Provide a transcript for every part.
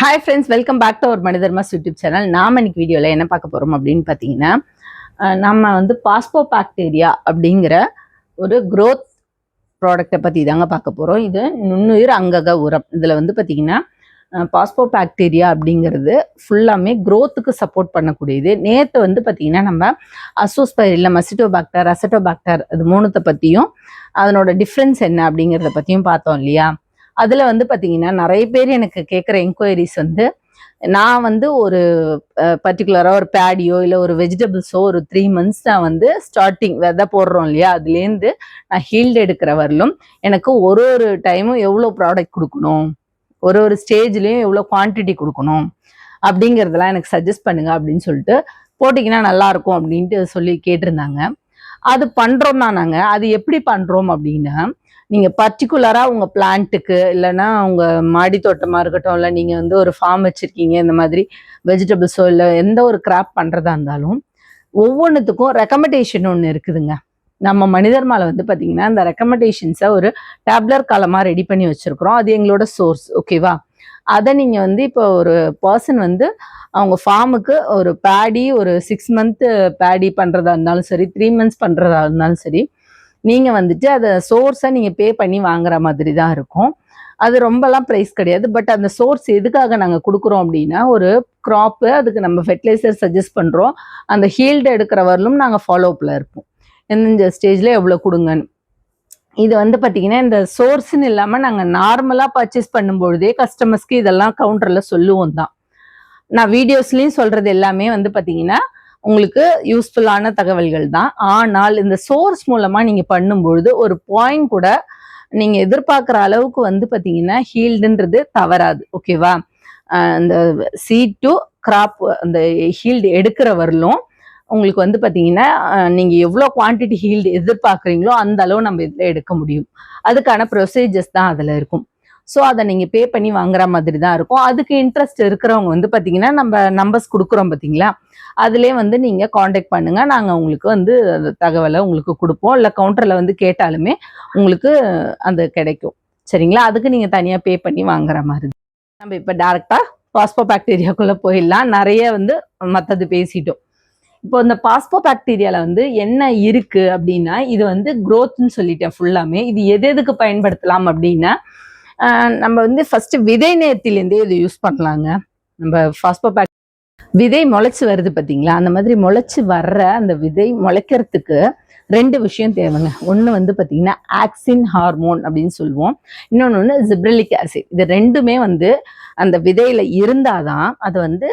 Hi friends welcome back to our மனிதர்மாஸ் YouTube channel நாம் இன்னைக்கு வீடியோவில் என்ன பார்க்க போகிறோம் அப்படின்னு பார்த்தீங்கன்னா நம்ம வந்து பாஸ்போ பாக்டீரியா அப்படிங்கிற ஒரு க்ரோத் ப்ராடக்டை பற்றி தாங்க பார்க்க போகிறோம் இது நுண்ணுயிர் அங்கக உரம். இதில் வந்து பார்த்தீங்கன்னா பாஸ்போ பாக்டீரியா அப்படிங்கிறது ஃபுல்லாமே க்ரோத்துக்கு சப்போர்ட் பண்ணக்கூடியது. நேற்று வந்து பார்த்தீங்கன்னா நம்ம அசோஸ்பைரில் மசிட்டோபாக்டர் அசட்டோபாக்டர் அது மூணுத்தை பற்றியும் அதனோட டிஃப்ரென்ஸ் என்ன அப்படிங்கிறத பற்றியும் பார்த்தோம் இல்லையா? அதில் வந்து பார்த்தீங்கன்னா நிறைய பேர் எனக்கு கேட்குற என்கொயரிஸ் வந்து நான் வந்து ஒரு பர்டிகுலராக ஒரு பேடியோ இல்லை ஒரு வெஜிடபிள்ஸோ ஒரு த்ரீ மந்த்ஸ் நான் வந்து ஸ்டார்டிங் விதை போடுறோம் இல்லையா? அதுலேருந்து நான் ஹீல்டு எடுக்கிற வரலும் எனக்கு ஒரு ஒரு டைமும் எவ்வளோ ப்ராடக்ட் கொடுக்கணும்? ஒரு ஒரு ஸ்டேஜ்லேயும் எவ்வளோ குவான்டிட்டி கொடுக்கணும்? அப்படிங்கிறதெல்லாம் எனக்கு சஜஸ்ட் பண்ணுங்க அப்படின்னு சொல்லிட்டு போட்டிங்கன்னா நல்லாயிருக்கும் அப்படின்ட்டு சொல்லி கேட்டிருந்தாங்க. அது பண்ணுறோம் தான் நாங்கள் அது எப்படி பண்ணுறோம் அப்படின்னா நீங்கள் பர்டிகுலராக உங்கள் பிளான்ட்டுக்கு இல்லைன்னா உங்கள் மாடி தோட்டமாக இருக்கட்டும் இல்லை நீங்கள் வந்து ஒரு ஃபார்ம் வச்சுருக்கீங்க இந்த மாதிரி வெஜிடபிள்ஸோ இல்லை எந்த ஒரு கிராப் பண்ணுறதா இருந்தாலும் ஒவ்வொன்றுத்துக்கும் ரெக்கமெண்டேஷன் ஒன்று இருக்குதுங்க. நம்ம மனிதர் மாலை வந்து பார்த்தீங்கன்னா அந்த ரெக்கமெண்டேஷன்ஸை ஒரு டேப்லர் காலமாக ரெடி பண்ணி வச்சுருக்குறோம். அது எங்களோட சோர்ஸ் ஓகேவா அதை நீங்கள் வந்து இப்போ ஒரு பர்சன் வந்து அவங்க ஃபார்முக்கு ஒரு பேடி ஒரு சிக்ஸ் மந்த்து பேடி பண்ணுறதா இருந்தாலும் சரி த்ரீ மந்த்ஸ் பண்ணுறதா இருந்தாலும் சரி நீங்கள் வந்துட்டு அதை சோர்ஸை நீங்கள் பே பண்ணி வாங்குற மாதிரி தான் இருக்கும். அது ரொம்பலாம் ப்ரைஸ் கிடையாது. பட் அந்த சோர்ஸ் எதுக்காக நாங்கள் கொடுக்குறோம் அப்படின்னா ஒரு க்ராப்பு அதுக்கு நம்ம ஃபெர்டிலைசர் சஜஸ்ட் பண்ணுறோம் அந்த ஹீல்டு எடுக்கிற வரலும் நாங்கள் ஃபாலோப்பில் இருப்போம். எந்தெந்த ஸ்டேஜில் எவ்வளோ கொடுங்கன்னு. இது வந்து பார்த்தீங்கன்னா இந்த சோர்ஸ்ன்னு இல்லாமல் நாங்கள் நார்மலாக பர்ச்சேஸ் பண்ணும்பொழுதே கஸ்டமர்ஸ்க்கு இதெல்லாம் கவுண்டரில் சொல்லுவோம் தான். நான் வீடியோஸ்லேயும் சொல்கிறது எல்லாமே வந்து பார்த்தீங்கன்னா உங்களுக்கு யூஸ்ஃபுல்லான தகவல்கள் தான். ஆனால் இந்த சோர்ஸ் மூலமாக நீங்கள் பண்ணும்பொழுது ஒரு பாயிண்ட் கூட நீங்கள் எதிர்பார்க்குற அளவுக்கு வந்து பார்த்தீங்கன்னா ஹீல்டுன்றது தவறாது. ஓகேவா அந்த சீட் டு கிராப் அந்த ஹீல்டு எடுக்கிற வரலும் உங்களுக்கு வந்து பார்த்தீங்கன்னா நீங்கள் எவ்வளோ குவான்டிட்டி ஹீல்டு எதிர்பார்க்குறீங்களோ அந்த அளவு நம்ம இதில் எடுக்க முடியும். அதுக்கான ப்ரொசீஜர்ஸ் தான் அதில் இருக்கும். ஸோ அதை நீங்கள் பே பண்ணி வாங்குற மாதிரி தான் இருக்கும். அதுக்கு இன்ட்ரெஸ்ட் இருக்கிறவங்க வந்து பார்த்தீங்கன்னா நம்ம நம்பர்ஸ் கொடுக்குறோம் பார்த்தீங்களா அதிலே வந்து நீங்கள் காண்டாக்ட் பண்ணுங்கள் நாங்கள் உங்களுக்கு வந்து அந்த தகவலை உங்களுக்கு கொடுப்போம். இல்லை கவுண்டரில் வந்து கேட்டாலுமே உங்களுக்கு அந்த கிடைக்கும். சரிங்களா? அதுக்கு நீங்கள் தனியாக பே பண்ணி வாங்குற மாதிரி. நம்ம இப்போ டேரெக்டாக பாஸ்போ பாக்டீரியாக்குள்ளே போயிடலாம். நிறைய வந்து மற்றது பேசிட்டோம். இப்போ இந்த பாஸ்போ பாக்டீரியாவில் வந்து என்ன இருக்குது அப்படின்னா இது வந்து க்ரோத்னு சொல்லிட்டேன் ஃபுல்லாமே இது எது எதுக்கு பயன்படுத்தலாம் அப்படின்னா நம்ம வந்து ஃபர்ஸ்ட் விதை நேரத்திலேருந்தே இது யூஸ் பண்ணலாங்க. நம்ம பாஸ்போ பாக் விதை முளைச்சு வருது பார்த்தீங்களா அந்த மாதிரி முளைச்சு வர்ற அந்த விதை முளைக்கிறதுக்கு ரெண்டு விஷயம் தேவைங்க. ஒன்று வந்து பார்த்தீங்கன்னா ஆக்சின் ஹார்மோன் அப்படின்னு சொல்லுவோம். இன்னொன்று ஒன்று ஜிப்ரலிக் ஆசிட் இது ரெண்டுமே வந்து அந்த விதையில இருந்தாதான் அது வந்து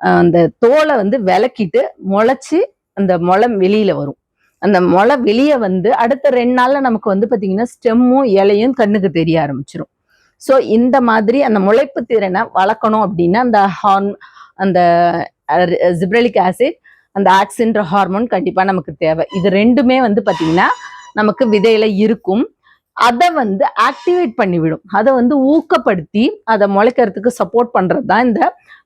அந்த தோலை வந்து விளக்கிட்டு முளைச்சி அந்த முளை வெளியில வரும். அந்த முளை வெளியே வந்து அடுத்த ரெண்டு நாள்ல நமக்கு வந்து பார்த்தீங்கன்னா ஸ்டெம்மும் இலையும் கண்ணுக்கு தெரிய ஆரம்பிச்சிடும் ஸோ இந்த மாதிரி அந்த முளைப்பு திறனை வளர்க்கணும் அப்படின்னா அந்த ஹார்ன் அந்த ஜிப்ரலிக் ஆசிட் அந்த ஆக்சின்ற ஹார்மோன் கண்டிப்பாக நமக்கு தேவை. இது ரெண்டுமே வந்து பார்த்திங்கன்னா நமக்கு விதையில இருக்கும். அதை வந்து ஆக்டிவேட் பண்ணிவிடும். அதை வந்து ஊக்கப்படுத்தி அதை முளைக்கிறதுக்கு சப்போர்ட் பண்ணுறது தான் இந்த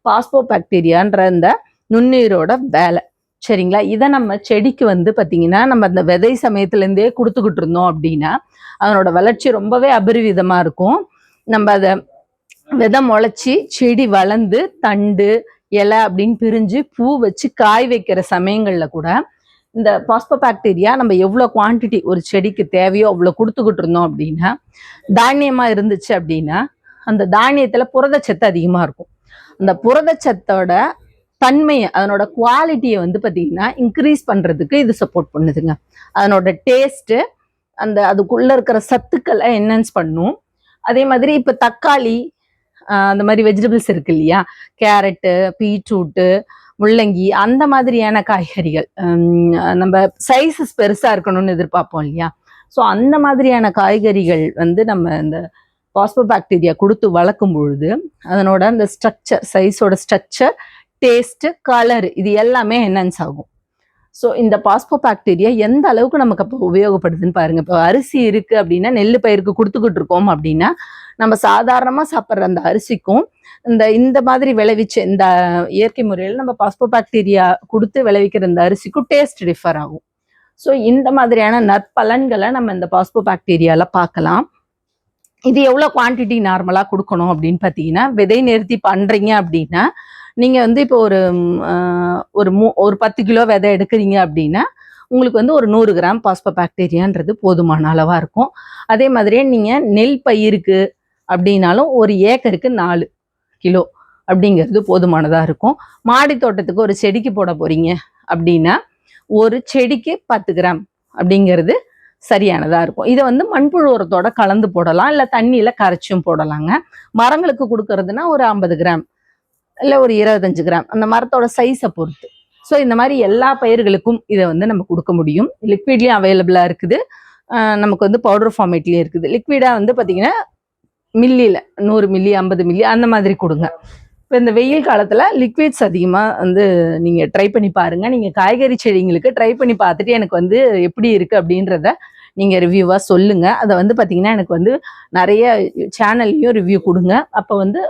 பாஸ்போ பாக்டீரியான்ற இந்த நுண்ணுயிரோட வேலை. சரிங்களா? இதை நம்ம செடிக்கு வந்து பார்த்திங்கன்னா நம்ம அந்த விதை சமயத்துலேருந்தே கொடுத்துக்கிட்டு இருந்தோம் அப்படின்னா அதனோட வளர்ச்சி ரொம்பவே அபரிவிதமாக இருக்கும். நம்ம அதை விதை முளைச்சி செடி வளர்ந்து தண்டு இலை அப்படின்னு பிரிஞ்சு பூ வச்சு காய் வைக்கிற சமயங்களில் கூட இந்த பாஸ்போ பாக்டீரியா நம்ம எவ்வளோ குவான்டிட்டி ஒரு செடிக்கு தேவையோ அவ்வளோ கொடுத்துக்கிட்டு இருந்தோம் அப்படின்னா தானியமாக இருந்துச்சு அப்படின்னா அந்த தானியத்தில் புரதச்சத்து அதிகமாக இருக்கும். அந்த புரதச்சத்தோட தன்மையை அதனோட குவாலிட்டியை வந்து பார்த்தீங்கன்னா இன்க்ரீஸ் பண்ணுறதுக்கு இது சப்போர்ட் பண்ணுதுங்க. அதனோட டேஸ்ட்டு அந்த அதுக்குள்ளே இருக்கிற சத்துக்களை என்ஹான்ஸ் பண்ணும். அதே மாதிரி இப்போ தக்காளி அந்த மாதிரி வெஜிடபிள்ஸ் இருக்கு இல்லையா? கேரட்டு பீட்ரூட்டு முள்ளங்கி அந்த மாதிரியான காய்கறிகள். நம்ம சைஸஸ் பெருசாக இருக்கணும்னு எதிர்பார்ப்போம் இல்லையா? ஸோ அந்த மாதிரியான காய்கறிகள் வந்து நம்ம இந்த பாஸ்போ பாக்டீரியா கொடுத்து வளர்க்கும் பொழுது அதனோட அந்த ஸ்ட்ரக்சர் சைஸோட ஸ்ட்ரக்சர் டேஸ்ட்டு கலர் இது எல்லாமே என்ஹான்ஸ் ஆகும். ஸோ இந்த பாஸ்போ பாக்டீரியா எந்த அளவுக்கு நமக்கு அப்போ உபயோகப்படுதுன்னு பாருங்க. இப்போ அரிசி இருக்கு அப்படின்னா நெல் பயிருக்கு கொடுத்துக்கிட்டு இருக்கோம் அப்படின்னா நம்ம சாதாரணமாக சாப்பிட்ற அந்த அரிசிக்கும் இந்த இந்த மாதிரி விளைவிச்ச இந்த இயற்கை முறையில் நம்ம பாஸ்போ பாக்டீரியா கொடுத்து விளைவிக்கிற இந்த அரிசிக்கும் டேஸ்ட் டிஃபர் ஆகும். ஸோ இந்த மாதிரியான நற்பலன்களை நம்ம இந்த பாஸ்போ பாக்டீரியால பார்க்கலாம். இது எவ்வளோ குவான்டிட்டி நார்மலாக கொடுக்கணும் அப்படின்னு பார்த்தீங்கன்னா விதை நிறுத்தி பண்ணுறீங்க அப்படின்னா நீங்கள் வந்து இப்போ ஒரு ஒரு மூ ஒரு பத்து கிலோ விதை எடுக்கிறீங்க அப்படின்னா உங்களுக்கு வந்து ஒரு நூறு கிராம் பாஸ்போ பாக்டீரியான்றது போதுமான அளவாக இருக்கும். அதே மாதிரியே நீங்கள் நெல் பயிருக்கு அப்படின்னாலும் ஒரு ஏக்கருக்கு நாலு கிலோ அப்படிங்கிறது போதுமானதாக இருக்கும். மாடி தோட்டத்துக்கு ஒரு செடிக்கு போட போகிறீங்க அப்படின்னா ஒரு செடிக்கு பத்து கிராம் அப்படிங்கிறது சரியானதாக இருக்கும். இதை வந்து மண்புழு உரத்தோட கலந்து போடலாம். இல்லை தண்ணியில் கரைச்சும் போடலாங்க. மரங்களுக்கு கொடுக்கறதுனா ஒரு ஐம்பது கிராம் இல்லை ஒரு இருபத்தஞ்சு கிராம். அந்த மரத்தோட சைஸை பொறுத்து. ஸோ இந்த மாதிரி எல்லா பயிர்களுக்கும் இதை வந்து நம்ம கொடுக்க முடியும். லிக்விட்லேயும் அவைலபிளாக இருக்குது. நமக்கு வந்து பவுடர் ஃபார்மேட்லேயும் இருக்குது. லிக்விடாக வந்து பார்த்தீங்கன்னா மில்லியில் நூறு மில்லி ஐம்பது மில்லி அந்த மாதிரி கொடுங்க. இப்போ இந்த வெயில் காலத்தில் லிக்விட்ஸ் அதிகமாக வந்து நீங்கள் ட்ரை பண்ணி பாருங்கள் நீங்கள் காய்கறி செடிங்களுக்கு ட்ரை பண்ணி பார்த்துட்டு எனக்கு வந்து எப்படி இருக்குது அப்படின்றத நீங்கள் ரிவ்யூவாக சொல்லுங்கள் அதை வந்து பார்த்தீங்கன்னா எனக்கு வந்து நிறைய சேனல்லையும் ரிவ்யூ கொடுங்க. அப்போ வந்து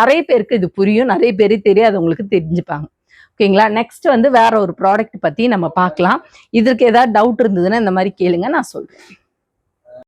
நிறைய பேருக்கு இது புரியும். நிறைய பேர் தெரியாது உங்களுக்கு தெரிஞ்சுப்பாங்க. ஓகேங்களா? நெக்ஸ்ட் வந்து வேற ஒரு ப்ராடக்ட் பற்றி நம்ம பார்க்கலாம். இதற்கு ஏதாவது டவுட் இருந்ததுன்னா இந்த மாதிரி கேளுங்க. நான் சொல்கிறேன்